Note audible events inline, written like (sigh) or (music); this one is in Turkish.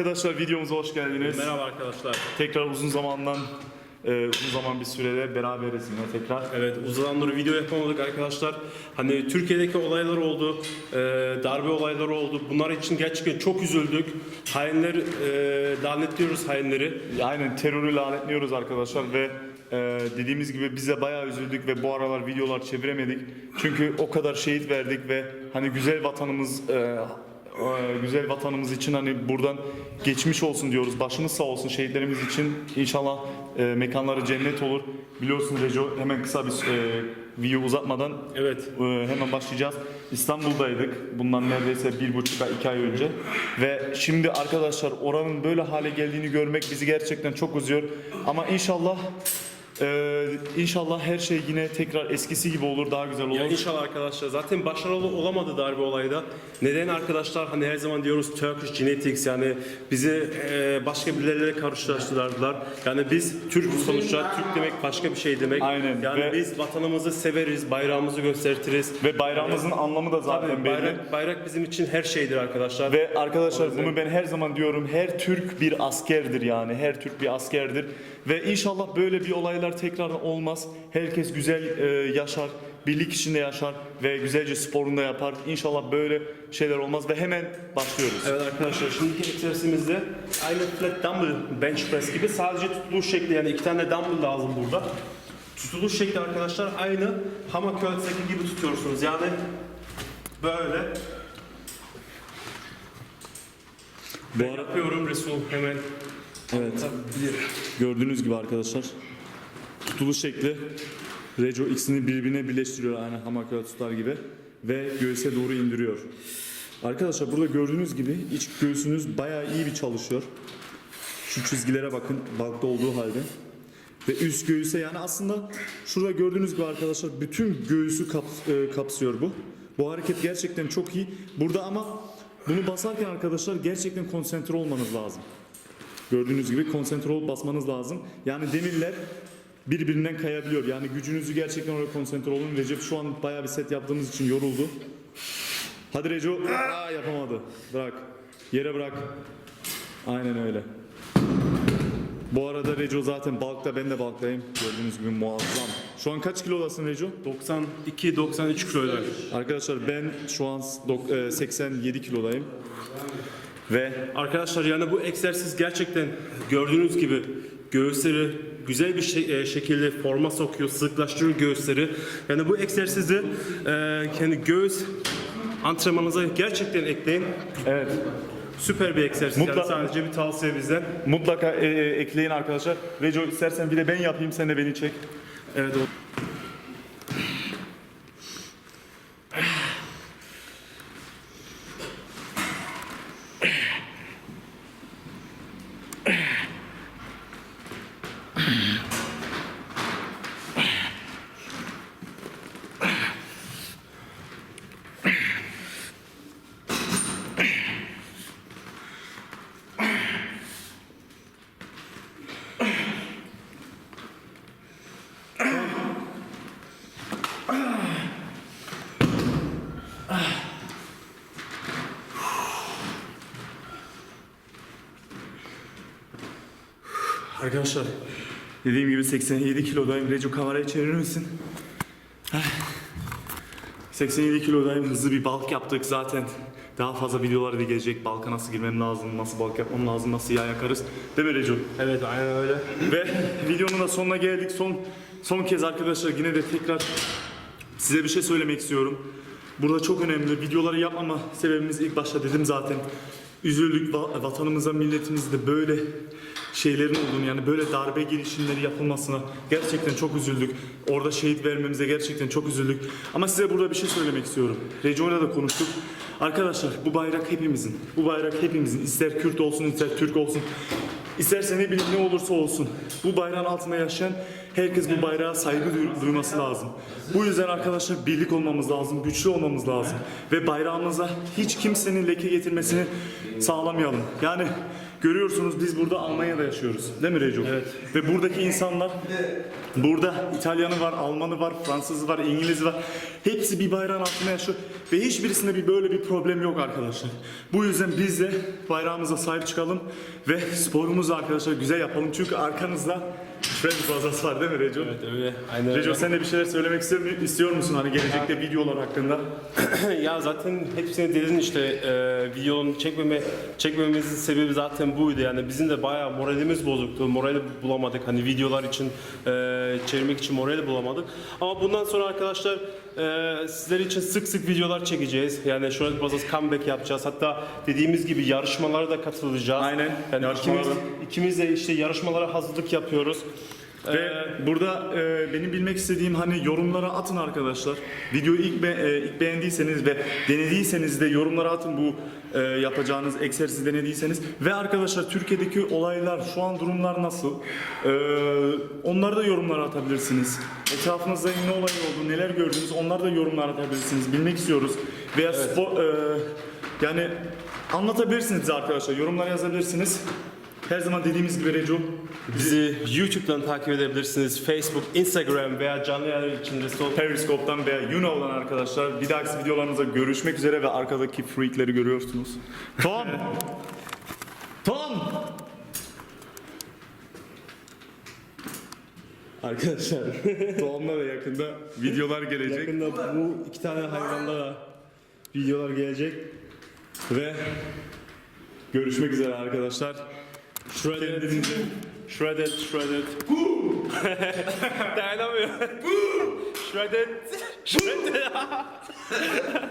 Arkadaşlar videomuza hoş geldiniz. Merhaba arkadaşlar. Tekrar uzun zamandan e, uzun zaman bir sürede beraberiz yine tekrar. Evet uzun zamandır video yapamadık arkadaşlar. Hani Türkiye'deki olaylar oldu, e, darbe olayları oldu. Bunlar için gerçekten çok üzüldük. Hainler, e, lanetliyoruz hainleri. Aynen terörü lanetliyoruz arkadaşlar ve e, dediğimiz gibi bize bayağı üzüldük ve bu aralar videolar çeviremedik. Çünkü o kadar şehit verdik ve hani güzel vatanımız e, güzel vatanımız için hani buradan geçmiş olsun diyoruz. Başımız sağ olsun şehitlerimiz için. İnşallah e, mekanları cennet olur. Biliyorsun Reco hemen kısa bir e, video uzatmadan Evet. Ee, hemen başlayacağız. İstanbul'daydık. Bundan neredeyse bir buçuk ay, iki ay önce. Ve şimdi arkadaşlar oranın böyle hale geldiğini görmek bizi gerçekten çok üzüyor. Ama inşallah e, inşallah her şey yine tekrar eskisi gibi olur, daha güzel olur. Ya inşallah arkadaşlar zaten başarılı olamadı darbe olayda. Neden arkadaşlar hani her zaman diyoruz Turkish Genetics yani bizi e, başka birileriyle karşılaştırdılar. Yani biz Türk sonuçta Türk demek başka bir şey demek. Aynen. Yani Ve- biz vatanımızı severiz, bayrağımızı gösteririz. Ve bayrağımızın anlamı da zaten Tabii belli. bayrak, bayrak bizim için her şeydir arkadaşlar. Ve arkadaşlar bunu ben her zaman diyorum. Her Türk bir askerdir yani. Her Türk bir askerdir. Ve inşallah böyle bir olaylar tekrar olmaz. Herkes güzel e, yaşar. Birlik içinde yaşar ve güzelce sporunu da yapar. İnşallah böyle şeyler olmaz ve hemen başlıyoruz. Evet arkadaşlar şimdiki egzersizimizde aynı flat dumbbell bench press gibi sadece tutuluş şekli yani iki tane dumbbell lazım burada. Tutuluş şekli arkadaşlar aynı hamak curls'teki gibi tutuyorsunuz yani böyle. Bu Ben ara- yapıyorum Resul hemen. Evet. Gördüğünüz gibi arkadaşlar tutuluş şekli Reco ikisini birbirine birleştiriyor aynı hamak tutar gibi ve göğüse doğru indiriyor. Arkadaşlar burada gördüğünüz gibi iç göğsünüz bayağı iyi bir çalışıyor. Şu çizgilere bakın balıkta olduğu halde. Ve üst göğüse yani aslında şurada gördüğünüz gibi arkadaşlar bütün göğüsü kaps- e, kapsıyor bu. Bu hareket gerçekten çok iyi. Burada ama bunu basarken arkadaşlar gerçekten konsantre olmanız lazım. Gördüğünüz gibi konsantre olup basmanız lazım. Yani demirler birbirinden kayabiliyor. Yani gücünüzü gerçekten oraya konsantre olun. Recep şu an bayağı bir set yaptığımız için yoruldu. Hadi Reco. Aa, yapamadı. Bırak. Yere bırak. Aynen öyle. Bu arada Reco zaten balıkta ben de balıktayım. Gördüğünüz gibi muazzam. Şu an kaç kilodasın Reco? 92-93 kiloyla. Arkadaşlar ben şu an dok- e, 87 kilodayım. Ve Arkadaşlar yani bu egzersiz gerçekten gördüğünüz gibi göğüsleri güzel bir şey- e, şekilde forma sokuyor, sıklaştırıyor göğüsleri. Yani bu egzersizi e, kendi göğüs antrenmanınıza gerçekten ekleyin. evet Süper bir egzersiz. Yani Mutlaka- sadece bir tavsiye bizden. mutlaka e, e, ekleyin arkadaşlar. Reco istersen bir de ben yapayım sen de beni çek. Evet o. Arkadaşlar dediğim gibi 87 kilodayım. Reco kamerayı çevirir misin? Heh. 87 kilodayım. Hızlı bir balk yaptık zaten. Daha fazla videolar da gelecek. Balka nasıl girmem lazım, nasıl balk yapmam lazım, nasıl yağ yakarız. Değil mi Reco? Evet aynen öyle. Ve videonun da sonuna geldik. Son son kez arkadaşlar yine de tekrar size bir şey söylemek istiyorum. Burada çok önemli. Videoları yapmama sebebimiz ilk başta dedim zaten. Üzüldük va- vatanımıza, milletimizde böyle şeylerin olduğunu yani böyle darbe girişimleri yapılmasına gerçekten çok üzüldük. Orada şehit vermemize gerçekten çok üzüldük. Ama size burada bir şey söylemek istiyorum. Rejo'yla da konuştuk. Arkadaşlar bu bayrak hepimizin. Bu bayrak hepimizin. İster Kürt olsun, ister Türk olsun. İsterse ne bileyim ne olursa olsun. Bu bayrağın altında yaşayan herkes bu bayrağa saygı duy- duyması lazım. Bu yüzden arkadaşlar birlik olmamız lazım, güçlü olmamız lazım. Ve bayrağımıza hiç kimsenin leke getirmesini sağlamayalım. Yani Görüyorsunuz biz burada Almanya'da yaşıyoruz. Değil mi Reco? Evet. Ve buradaki insanlar burada İtalyanı var, Almanı var, Fransızı var, İngilizi var. Hepsi bir bayrağın altında yaşıyor. Ve hiçbirisinde bir böyle bir problem yok arkadaşlar. Bu yüzden biz de bayrağımıza sahip çıkalım ve sporumuzu arkadaşlar güzel yapalım. Çünkü arkanızda Fred fazlası var değil mi Reco? Evet öyle. Aynen Reco öyle. sen de bir şeyler söylemek istiyor, istiyor musun? Hani gelecekte videolar hakkında. (clears throat) ya zaten hepsini dedin işte e, videonun çekmeme çekmememizin sebebi zaten buydu yani bizim de bayağı moralimiz bozuktu morali bulamadık hani videolar için e, çevirmek için morali bulamadık ama bundan sonra arkadaşlar e, sizler için sık sık videolar çekeceğiz. Yani şöyle bazı comeback yapacağız. Hatta dediğimiz gibi yarışmalara da katılacağız. Aynen, yani yarışmalara. ikimiz, ikimiz de işte yarışmalara hazırlık yapıyoruz Ve burada e, benim bilmek istediğim hani yorumlara atın arkadaşlar. Videoyu ilk, be- e, ilk beğendiyseniz ve denediyseniz de yorumlara atın bu e, yapacağınız egzersizi denediyseniz. Ve arkadaşlar Türkiye'deki olaylar, şu an durumlar nasıl? E, onları da yorumlara atabilirsiniz. Etrafınızda ne olay oldu, neler gördünüz onları da yorumlara atabilirsiniz. Bilmek istiyoruz. Veya spor, e, yani anlatabilirsiniz bize arkadaşlar. Yorumlara yazabilirsiniz. Her zaman dediğimiz gibi Reco, bizi YouTube'dan takip edebilirsiniz Facebook Instagram veya canlı yayın için de sol Periscope'dan veya Yunao'dan arkadaşlar. Bir dahaki videolarımızda görüşmek üzere ve arkadaki freakleri görüyorsunuz. Tom! Tom! Arkadaşlar (laughs) Tom'la da yakında videolar gelecek. Yakında bu iki tane hayvanda da videolar gelecek. Ve görüşmek üzere arkadaşlar. Shredded, Kendinize shredded, shredded. (laughs) Dayanamıyor. shredded, shredded. (laughs)